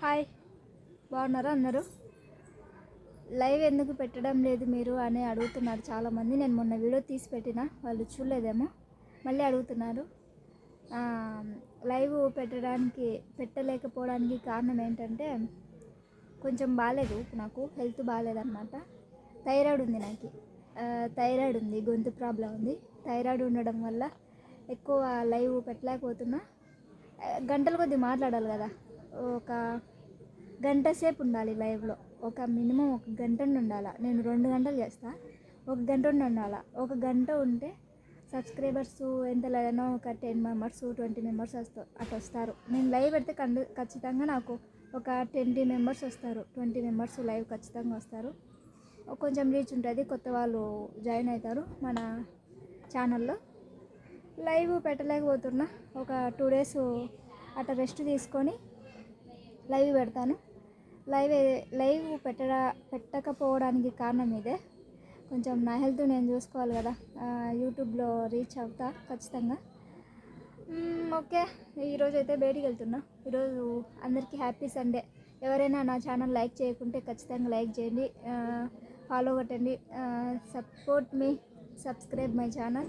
Hi. బాగున్నారా అందరూ? Live ఎందుకు పెట్టడం లేదు మీరు అని అడుగుతున్నారు చాలామంది. నేను మొన్న వీడియో తీసి పెట్టిన వాళ్ళు చూడలేదేమో. మళ్ళీ అడుగుతున్నారు. లైవ్ పెట్టడానికి పెట్టలేకపోవడానికి కారణం ఏంటంటే కొంచెం బాగాలేదు నాకు హెల్త్ బాగాలేదన్నమాట. థైరాయిడ్ ఉంది నాకు. థైరాయిడ్ ఉంది గొంతు ప్రాబ్లం ఉంది. థైరాయిడ్ ఉండడం వల్ల ఎక్కువ లైవ్ పెట్టలేకపోతున్నా. గంటలు గంటల కొద్దీ మాట్లాడాలి కదా. ఒక గంట సేపు ఉండాలి లైవ్లో. ఒక మినిమం ఒక గంట ఉండి ఉండాలా. నేను రెండు గంటలు చేస్తా. ఒక గంట ఉండి ఉండాలా. ఒక గంట ఉంటే సబ్స్క్రైబర్స్ ఎంత లేదన్నా ఒక టెన్ మెంబర్స్ ట్వంటీ మెంబర్స్ వస్తారు అటు వస్తారు. నేను లైవ్ పెడితే కండు ఖచ్చితంగా నాకు ఒక ట్వంటీ మెంబర్స్ వస్తారు. ట్వంటీ మెంబర్స్ లైవ్ ఖచ్చితంగా వస్తారు. కొంచెం రీచ్ ఉంటుంది. కొత్త వాళ్ళు జాయిన్ అవుతారు మన ఛానల్లో. లైవ్ పెట్టలేకపోతున్నా. ఒక టూ డేస్ అట్లా రెస్ట్ తీసుకొని లైవ్ పెడతాను. లైవ్ లైవ్ పెట్టడా పెట్టకపోవడానికి కారణం ఇదే. కొంచెం నా హెల్త్ నేను చూసుకోవాలి కదా. యూట్యూబ్లో రీచ్ అవుతా ఖచ్చితంగా. ఓకే. ఈరోజు అయితే బయటికి వెళ్తున్నా. ఈరోజు అందరికీ హ్యాపీ సండే ఎవరైనా నా ఛానల్ లైక్ చేయకుంటే ఖచ్చితంగా లైక్ చేయండి. ఫాలో కొట్టండి. Support me subscribe my channel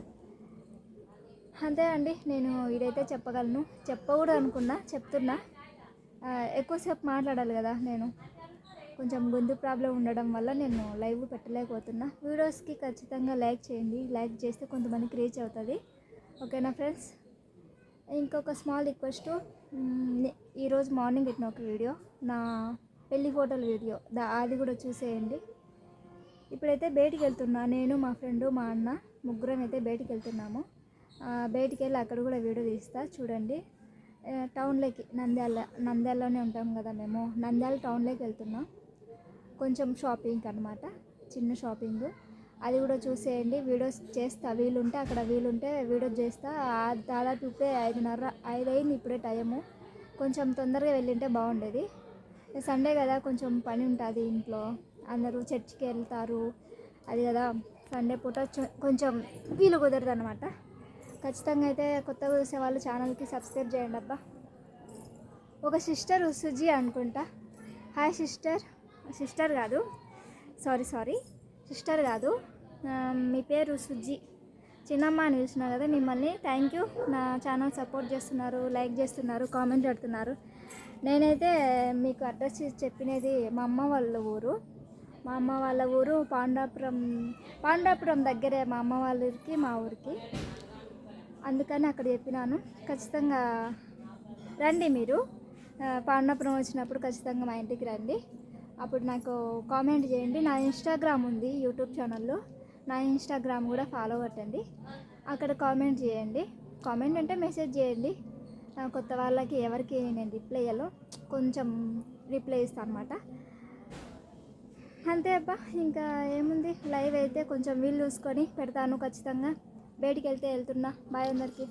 అంతే అండి. నేను ఇదైతే చెప్పగలను. చెప్పకూడదు అనుకున్నా చెప్తున్నా. ఎక్కువసేపు మాట్లాడాలి కదా నేను. కొంచెం గొంతు ప్రాబ్లం ఉండడం వల్ల నేను లైవ్ పెట్టలేకపోతున్నా. వీడియోస్కి ఖచ్చితంగా లైక్ చేయండి. లైక్ చేస్తే కొంతమందికి రీచ్ అవుతుంది. ఓకేనా ఫ్రెండ్స్? ఇంకొక స్మాల్ రిక్వెస్ట్. ఈరోజు మార్నింగ్ పెట్టిన ఒక వీడియో. నా పెళ్ళి ఫోటోల వీడియో. దా అది కూడా చూసేయండి. ఇప్పుడైతే బయటికి వెళ్తున్నా. నేను మా ఫ్రెండ్ మా అన్న ముగ్గురం అయితే బయటికి వెళ్తున్నాము. బయటికి వెళ్ళి అక్కడ కూడా వీడియో తీస్తా. చూడండి. టౌన్లోకి నంద్యాల నంద్యాలలోనే ఉంటాం కదా మేము. నంద్యాల టౌన్లోకి వెళ్తున్నాం. కొంచెం షాపింగ్ అనమాట చిన్న షాపింగ్. అది కూడా చూసేయండి. వీడియోస్ చేస్తా వీలుంటే అక్కడ వీలుంటే వీడియో చేస్తా. ఆ దాదాపు ఇప్పుడే ఐదున్నర ఐదు అయింది ఇప్పుడే టైము. కొంచెం తొందరగా వెళ్ళింటే బాగుండేది. సండే కదా కొంచెం పని ఉంటుంది ఇంట్లో. అందరూ చర్చికి వెళ్తారు. అది కదా సండే పూట కొంచెం వీలు కుదరదు అనమాట ఖచ్చితంగా అయితే కొత్తగా చూసే వాళ్ళు ఛానల్కి సబ్స్క్రైబ్ చేయండి అబ్బా. ఒక సిస్టర్ సుజీ అనుకుంటా. హాయ్ సిస్టర్ సిస్టర్ కాదు. సారీ సారీ సిస్టర్ కాదు. మీ పేరు సుజీ. చిన్నమ్మ అని చూసినా కదా మిమ్మల్ని. థ్యాంక్ యూ నా ఛానల్ సపోర్ట్ చేస్తున్నారు లైక్ చేస్తున్నారు కామెంట్ పెడుతున్నారు. నేనైతే మీకు అడ్రస్ చెప్పినది మా అమ్మ వాళ్ళ ఊరు. మా అమ్మ వాళ్ళ ఊరు పాండాపురం పాండాపురం దగ్గరే మా అమ్మ వాళ్ళ ఊరికి మా ఊరికి. అందుకని అక్కడ చెప్పినాను. ఖచ్చితంగా రండి మీరు. ఆ, పాండాపురం వచ్చినప్పుడు ఖచ్చితంగా మా ఇంటికి రండి. అప్పుడు నాకు కామెంట్ చేయండి. నా ఇన్స్టాగ్రామ్ ఉంది యూట్యూబ్ ఛానల్లో. నా ఇన్స్టాగ్రామ్ కూడా ఫాలో కొట్టండి అక్కడ కామెంట్ చేయండి. కామెంట్ అంటే మెసేజ్ చేయండి. కొత్త వాళ్ళకి ఎవరికి నేను రిప్లై ఇయ్యాలో కొంచెం రిప్లై ఇస్తాను అనమాట అంతే అబ్బా. ఇంకా ఏముంది? లైవ్ అయితే కొంచెం వీలు చూసుకొని పెడతాను ఖచ్చితంగా. బయటికి వెళ్తే వెళ్తున్నా. బాయ్ అందరికీ.